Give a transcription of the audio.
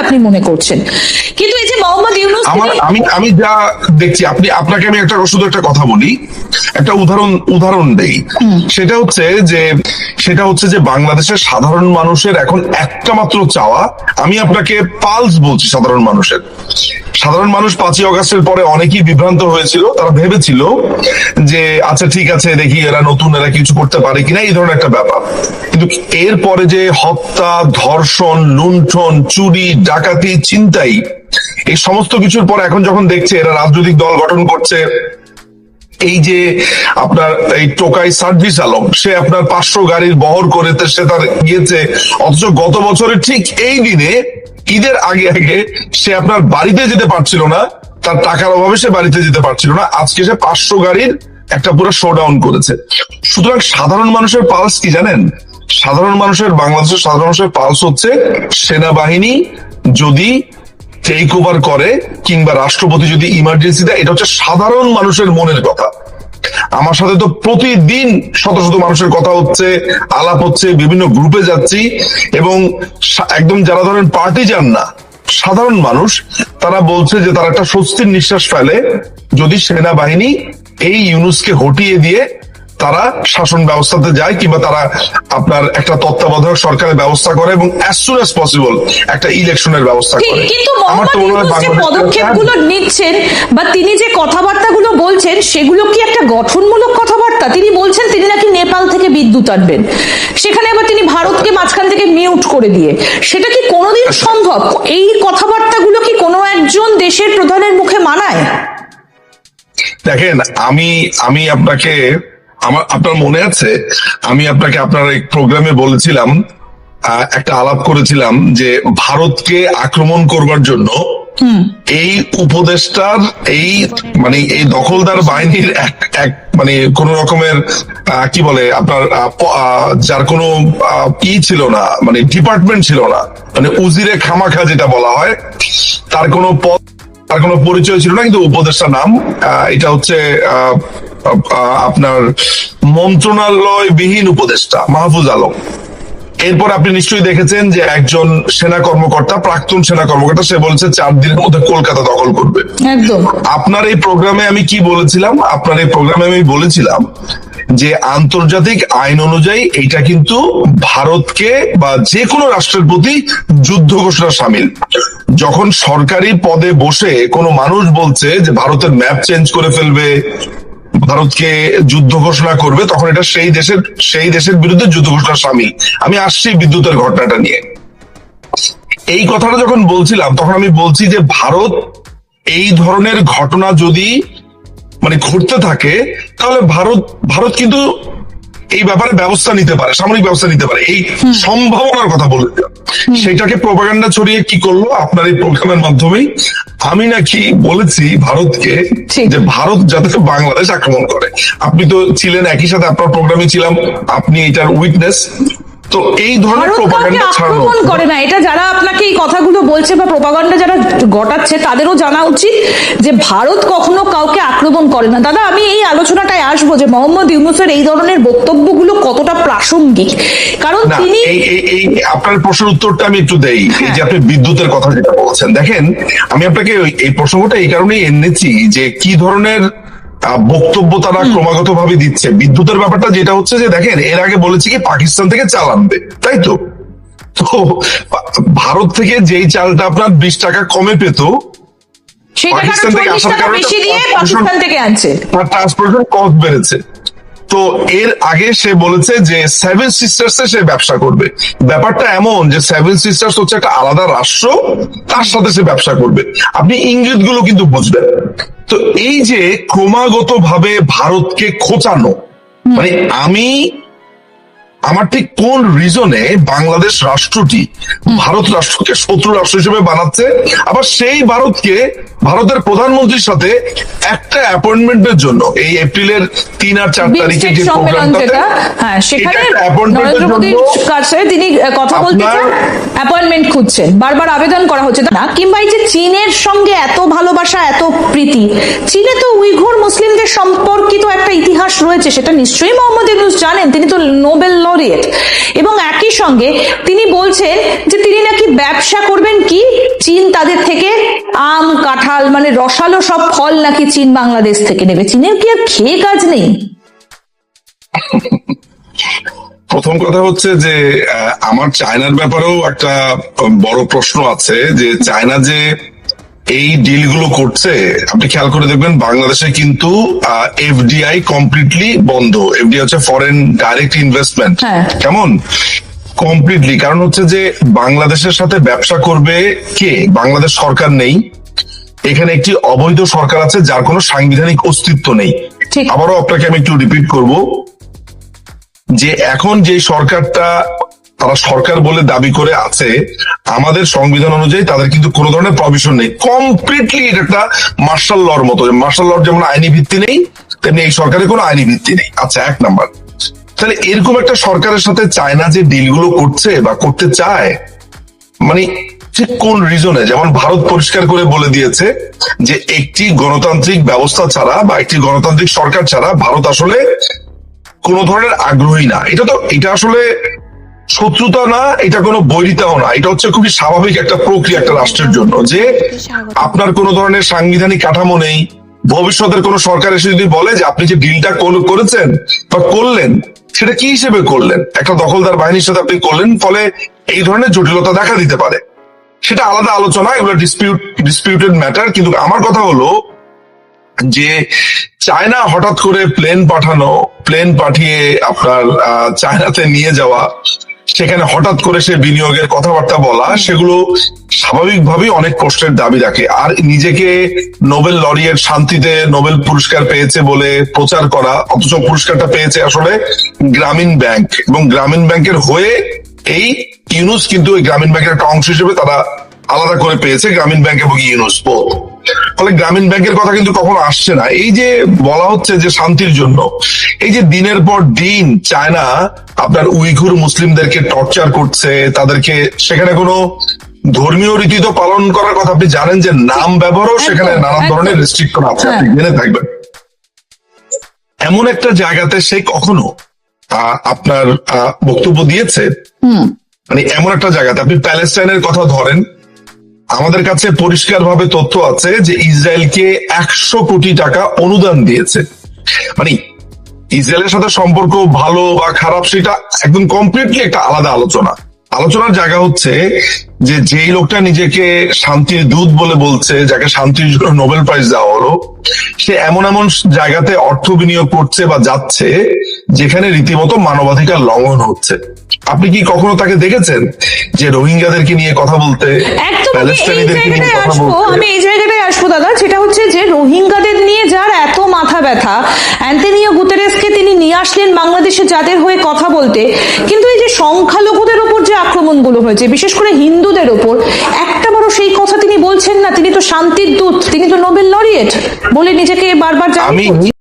আপনি মনে করছেন? কিন্তু এই যে মোহাম্মদ ইউনুস আমার আমি আমি যা দেখছি আপনি আপনাকে আমি একটা শুধু একটা কথা বলি। একটা উদাহরণ উদাহরণ দেই। সেটা হচ্ছে যে সেটা হচ্ছে যে বাংলাদেশের সাধারণ মানুষের এখন একটা মাত্র চাওয়া। আমি আপনাকে পালস বলছি সাধারণ মানুষের। সাধারণ মানুষ পাঁচই অগাস্টের পরে অনেকেই বিভ্রান্ত হয়েছিল। তারা ভেবেছিল যে আচ্ছা ঠিক আছে দেখি এরা নতুন এরা কিছু করতে পারে কিনা এই ধরনের একটা ব্যাপার। কিন্তু এরপরে যে হত্যা ধর্ষণ লুণ্ঠন চুরি ডাকাতি চিন্তাই এই সমস্ত কিছুর পর এখন যখন দেখছে এরা রাজনৈতিক দল গঠন করছে, এই যে আপনার এই টোকাই সার্ভিস আলম, সে আপনার পাঁচশো গাড়ির বহর করে সে তার গিয়েছে, অথচ গত বছরের ঠিক এই দিনে, ঈদের আগে আগে সে আপনার বাড়িতে যেতে পারছিল না, তার টাকার অভাবে সে বাড়িতে যেতে পারছিল না, আজকে সে পাঁচশো গাড়ির একটা পুরো শোডাউন করেছে। সুতরাং সাধারণ মানুষের পালস কি জানেন? সাধারণ মানুষের, বাংলাদেশের সাধারণ মানুষের পালস হচ্ছে সেনাবাহিনী যদি টেক ওভার করে কিংবা রাষ্ট্রপতি যদি ইমার্জেন্সি দেয়, এটা হচ্ছে সাধারণ মানুষের মনের কথা। আমার সাথে তো প্রতিদিন শত শত মানুষের কথা হচ্ছে, আলাপ হচ্ছে, বিভিন্ন গ্রুপে যাচ্ছি এবং একদম যারা ধরেন পার্টি যান না, সাধারণ মানুষ, তারা বলছে যে তারা একটা স্বস্তির নিঃশ্বাস ফেলে, যদি সেনাবাহিনী এই ইউনুসকে হটিয়ে দিয়ে তারা শাসন ব্যবস্থাতে যায় কিংবা তারা আপনার একটা তত্ত্বাবধায়ক সরকারের ব্যবস্থা করে এবং অ্যাজ সুন অ্যাজ পসিবল একটা ইলেকশনের ব্যবস্থা করে। কিন্তু আমার তো মনে হয় পদক্ষেপগুলো নিচ্ছেন বা তিনি যে কথাবার্তাগুলো বলছেন সেগুলো কি একটা গঠনমূলক কথাবার্তা? তিনি বলছেন তিনি নাকি নেপাল থেকে বিদ্যুৎ আনবেন। সেখানে আবার তিনি ভারতকে মাঝখান থেকে মিউট করে দিয়ে। সেটা কি কোনোদিন সম্ভব? এই কথাবার্তাগুলো কি কোনো একজন দেশের প্রধানের মুখে মানায়? দেখেন আমি আমি আপনাকে আমার আপনার মনে আছে? আমি আপনাকে আপনার এই প্রোগ্রামে বলেছিলাম একটা আলাপ করেছিলাম যে ভারতকে আক্রমণ করবার জন্য এই উপদেষ্টার এই মানে এই দখলদার বাহিনীর এক এক মানে কোন রকমের আহ, কি বলে আপনার যার কোনো ই ছিল না মানে ডিপার্টমেন্ট ছিল না মানে উজিরে খামাখা যেটা বলা হয় তার কোনো পদ তার কোনো পরিচয় ছিল না কিন্তু উপদেষ্টা নাম এটা হচ্ছে আপনার মন্ত্রণালয় বিহীন উপদেষ্টা মাহফুজ আলম। এরপর আপনি নিশ্চয়ই দেখেছেন যে একজন সেনা কর্মকর্তা প্রাক্তন সেনা কর্মকর্তা সে বলছে চার দিনের মধ্যে কলকাতা দখল করবে। আপনার এই প্রোগ্রামে আমি কি বলেছিলাম? আপনার এই প্রোগ্রামে আমি বলেছিলাম যে আন্তর্জাতিক আইন অনুযায়ী এটা কিন্তু ভারতকে বা যে কোনো রাষ্ট্রের প্রতি যুদ্ধ ঘোষণা সামিল। যখন সরকারি পদে বসে কোনো মানুষ বলছে যে ভারতের ম্যাপ চেঞ্জ করে ফেলবে, ভারতকে যুদ্ধ ঘোষণা করবে, তখন এটা সেই দেশের সেই দেশের বিরুদ্ধে যুদ্ধ ঘোষণা সামিল। আমি আসছি বিদ্যুতের ঘটনাটা নিয়ে। এই কথাটা যখন বলছিলাম, তখন আমি বলছি যে ভারত এই ধরনের ঘটনা যদি মানে ঘটতে থাকে, তাহলে ভারত ভারত কিন্তু এই ব্যাপারে ব্যবস্থা নিতে পারে সামরিক ব্যবস্থা নিতে পারে। এই সম্ভাবনার কথা বলে সেটাকে প্রপাগান্ডা ছড়িয়ে কি করল আপনার এই প্রোগ্রামের মাধ্যমেই? আমি নাকি বলেছি ভারতকে। যে ভারত যাতে বাংলাদেশ আক্রমণ করে। আপনি তো ছিলেন একই সাথে আপনার প্রোগ্রামে ছিলাম আপনি এটার উইকনেস তো এই ধরনের প্রপাগান্ডা ছাড়ানো আক্রমণ করে না। এটা যারা আপনাকে এই কথাগুলো বলছে বা প্রপাগান্ডা যারা ঘটাচ্ছে তাদেরও জানা উচিত যে ভারত কখনো কাউকে আক্রমণ করে না। দাদা আমি এই আলোচনাটায় আসব যে মোহাম্মদ ইউনুসের এই ধরনের বক্তব্যগুলো কতটা প্রাসঙ্গিক। কারণ তিনি এই এই আপনার প্রশ্নের উত্তরটা আমি একটু দেই। এই যে আপনি বিদ্যুতের কথা যেটা বলছেন। দেখেন আমি আপনাকে এই প্রসঙ্গটা এই কারণেই এনেছি যে কি ধরনের বক্তব্য তারা ক্রমাগত ভাবে দিচ্ছে। বিদ্যুতের ব্যাপারটা যেটা হচ্ছে যে দেখেন এর আগে বলেছি কি পাকিস্তান থেকে চাল আনবে তাই তো? তো ভারত থেকে যেই চালটা আপনার বিশ টাকা কমে পেত পাকিস্তান থেকে আসার কারণে ট্রান্সপোর্টেশন কস্ট বেড়েছে। তো এর আগে সে বলেছে যে সেভেন সিস্টার্স এ সে ব্যবসা করবে। ব্যাপারটা এমন যে সেভেন সিস্টার্স হচ্ছে একটা আলাদা রাষ্ট্র তার সাথে সে ব্যবসা করবে। আপনি ইঙ্গিতগুলো কিন্তু বুঝবেন। তো এই যে ক্রমাগত ভাবে ভারতকে খোঁচানো মানে আমি আমার ঠিক কোন রিজনে বাংলাদেশ রাষ্ট্রটি ভারত রাষ্ট্রকে শত্রু রাষ্ট্র হিসেবে বানাচ্ছে আবার সেই ভারতকে ভারতের প্রধানমন্ত্রীর সাথে একটা অ্যাপয়েন্টমেন্টের জন্য এই এপ্রিলের তিন আর চার তারিখে যে যেটা হ্যাঁ সেখানে অ্যাপয়েন্টমেন্টের নরেন্দ্র মোদীর জন্য কাছে তিনি কথা বলতে আপনার- অ্যাপয়েন্টমেন্ট খুঁজছেন বারবার আবেদন করা হচ্ছে। না? কিংবা এই যে চীনের সঙ্গে এত ভালোবাসা এত প্রীতি চীনে তো উইঘুর মুসলিমদের সম্পর্কিত একটা ইতিহাস রয়েছে সেটা নিশ্চয়ই মোহাম্মদ ইউনুস জানেন। তিনি তো নোবেল লরিয়েট। এবং একই সঙ্গে তিনি বলছেন যে তিনি নাকি ব্যবসা করবেন কি? চীন তাদের থেকে আম কাঁঠাল মানে রসালো সব ফল নাকি চীন বাংলাদেশ থেকে নেবে। চীনের কি আর খেয়ে কাজ নেই? প্রথম কথা হচ্ছে যে আমার চায়নার ব্যাপারেও একটা বড় প্রশ্ন আছে যে চায়না যে এই ডিলগুলো করছে আপনি খেয়াল করে দেখবেন বাংলাদেশে কিন্তু এফডিআই কমপ্লিটলি বন্ধ। এফডিআই হচ্ছে ফরেন ডাইরেক্ট ইনভেস্টমেন্ট। কেমন? কমপ্লিটলি কারণ হচ্ছে যে বাংলাদেশের সাথে ব্যবসা করবে কে? বাংলাদেশ সরকার নেই। এখানে একটি অবৈধ সরকার আছে যার কোনো সাংবিধানিক অস্তিত্ব নেই। আবারও আপনাকে আমি একটু রিপিট করব। যে এখন যে সরকারটা, তারা সরকার বলে দাবি করে আছে, আমাদের সংবিধান অনুযায়ী তাদের কিন্তু কোনো ধরনের প্রভিশন নেই। কমপ্লিটলি এটা একটা মার্শাল লর মতো। মার্শাল লর যেমন আইনি ভিত্তি নেই, তেমনি এই সরকারের কোনো আইনি ভিত্তি নেই। আচ্ছা এক নাম্বার। তাহলে এরকম একটা সরকারের সাথে চায়না যে ডিলগুলো করছে বা করতে চায় মানে ঠিক কোন রিজনে যেমন ভারত পরিষ্কার করে বলে দিয়েছে যে একটি গণতান্ত্রিক ব্যবস্থা ছাড়া বা একটি গণতান্ত্রিক সরকার ছাড়া ভারত আসলে কোন ধরনের আগ্রহী না। এটা তো এটা আসলে শত্রুতা না, এটা কোনো বৈরিতাও না। এটা হচ্ছে খুবই স্বাভাবিক একটা প্রক্রিয়া একটা রাষ্ট্রের জন্য যে আপনার কোন ধরনের সাংবিধানিক কাঠামো নেই। ভবিষ্যতের কোন সরকার এসে যদি বলে যে আপনি যে ডিলটা করেছেন বা করলেন, সেটা কি হিসেবে করলেন? একটা দখলদার বাহিনীর সাথে আপনি করলেন, ফলে এই ধরনের জটিলতা দেখা দিতে পারে। সেটা আলাদা আলোচনা, এগুলো ডিসপিউট ডিসপিউটেড ম্যাটার কিন্তু আমার কথা হলো যে চায়না হঠাৎ করে প্লেন পাঠানো প্লেন পাঠিয়ে আপনার চায়নাতে নিয়ে যাওয়া, সেখানে হঠাৎ করে সে বিনিয়োগের কথাবার্তা বলা, সেগুলো স্বাভাবিকভাবেই অনেক কষ্টের দাবি রাখে। আর নিজেকে নোবেল লরিয়েট শান্তিতে নোবেল পুরস্কার পেয়েছে বলে প্রচার করা, অথচ পুরস্কারটা পেয়েছে আসলে গ্রামীণ ব্যাংক। এবং গ্রামীণ ব্যাংকের হয়ে এই ইউনুস কিন্তু ওই গ্রামীণ ব্যাংকের একটা অংশ হিসেবে তারা আলাদা করে পেয়েছে, গ্রামীণ ব্যাংক এবং ইউনুস বোধ ফলে গ্রামীণ ব্যাংকের কথা কিন্তু কখনো আসছে না। এই যে বলা হচ্ছে যে শান্তির জন্য এই যে দিনের পর দিন চায়না আপনার উইঘুর মুসলিমদেরকে টর্চার করছে তাদেরকে সেখানে কোনো ধর্মীয় রীতি তো পালন করার কথা আপনি জানেন যে নাম ব্যবহারও সেখানে নানান ধরনের রেস্ট্রিকশন আছে আপনি হ্যাঁ। জেনে থাকবেন। এমন একটা জায়গাতে সে কখনো আহ, আপনার বক্তব্য দিয়েছে? মানে এমন একটা জায়গাতে আপনি প্যালেস্টাইনের কথা ধরেন আমাদের কাছে পরিষ্কার ভাবে তথ্য আছে যে ইসরায়েলকে একশো কোটি টাকা অনুদান দিয়েছে। মানে ইসরায়েলের সাথে সম্পর্ক ভালো বা খারাপ সেটা একদম কমপ্লিটলি একটা আলাদা আলোচনা। আলোচনার জায়গা হচ্ছে যে যেই লোকটা নিজেকে শান্তির দূত বলে বলছে, যাকে শান্তির জন্য নোবেল প্রাইজ দেওয়া হলো, সে এমন এমন জায়গাতে অর্থ বিনিয়োগ করছে বা যাচ্ছে যেখানে রীতিমতো মানবাধিকার লঙ্ঘন হচ্ছে। আপনি কি কখনো তাকে দেখেছেন? যে রোহিঙ্গাদেরকে নিয়ে কথা বলতে আমি এই নিয়ে জায়গাটায় কথা আসব বলতে আমি এই জায়গাটায় আসব দাদা সেটা হচ্ছে যে রোহিঙ্গাদের নিয়ে যার এত মাথা ব্যথা অ্যান্টনিও গুতেরেসকে তিনি নিয়ে আসলেন বাংলাদেশে যাদের হয়ে কথা বলতে কিন্তু এই যে সংখ্যালঘুদের ওপর যে আক্রমণগুলো হয়েছে বিশেষ করে হিন্দুদের ওপর একটা বড় সেই কথা তিনি বলছেন না তিনি তো শান্তির দূত তিনি তো নোবেল লরিয়েট বলে নিজেকে বারবার আমি।